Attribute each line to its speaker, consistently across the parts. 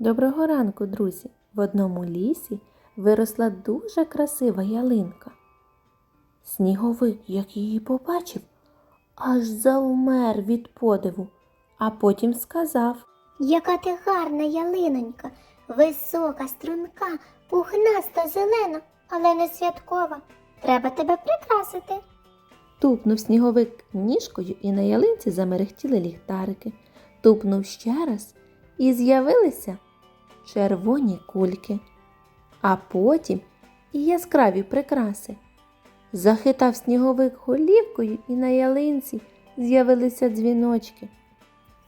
Speaker 1: Доброго ранку, друзі! В одному лісі виросла дуже красива ялинка. Сніговик, як її побачив, аж завмер від подиву, а потім сказав
Speaker 2: Яка ти гарна ялинонька, висока, струнка, пухнаста, зелена, але не святкова. Треба тебе прикрасити.
Speaker 1: Тупнув сніговик ніжкою, і на ялинці замерехтіли ліхтарики. Тупнув ще раз, і з'явилися червоні кульки, а потім і яскраві прикраси. Захитав сніговик голівкою, і на ялинці з'явилися дзвіночки.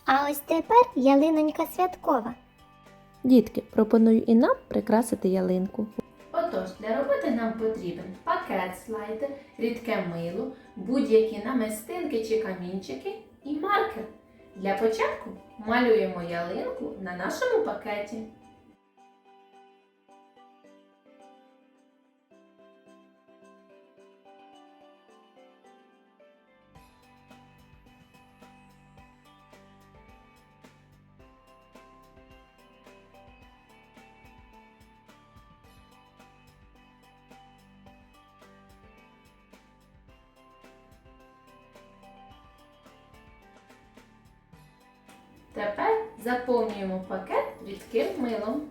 Speaker 2: А ось тепер ялинонька святкова.
Speaker 1: Дітки, пропоную і нам прикрасити ялинку. Отож, для роботи нам потрібен пакет слайдер, рідке мило, будь-які намистинки чи камінчики і маркер. Для початку малюємо ялинку на нашому пакеті. Тепер заповнюємо пакет рідким милом.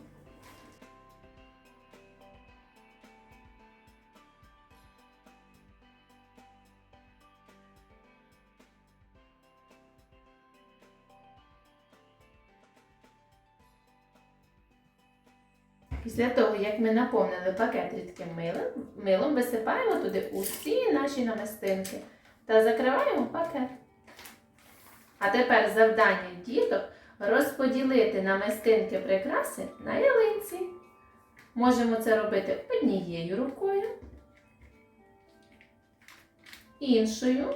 Speaker 1: Після того, як ми наповнили пакет рідким милом, милом висипаємо туди усі наші намистинки та закриваємо пакет. А тепер завдання діток розподілити намистинки прикраси на ялинці. Можемо це робити однією рукою, іншою.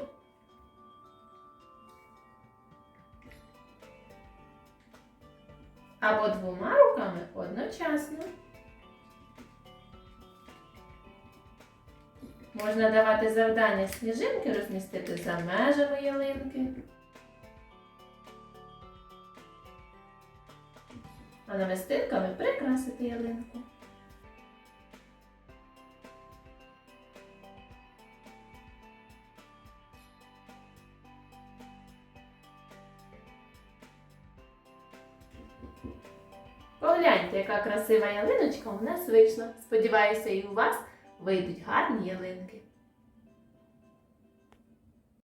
Speaker 1: Або двома руками одночасно. Можна давати завдання сніжинки розмістити за межами ялинки. А намистинками прикрасити ялинку. Погляньте, яка красива ялиночка у нас вийшла. Сподіваюся, і у вас вийдуть гарні ялинки.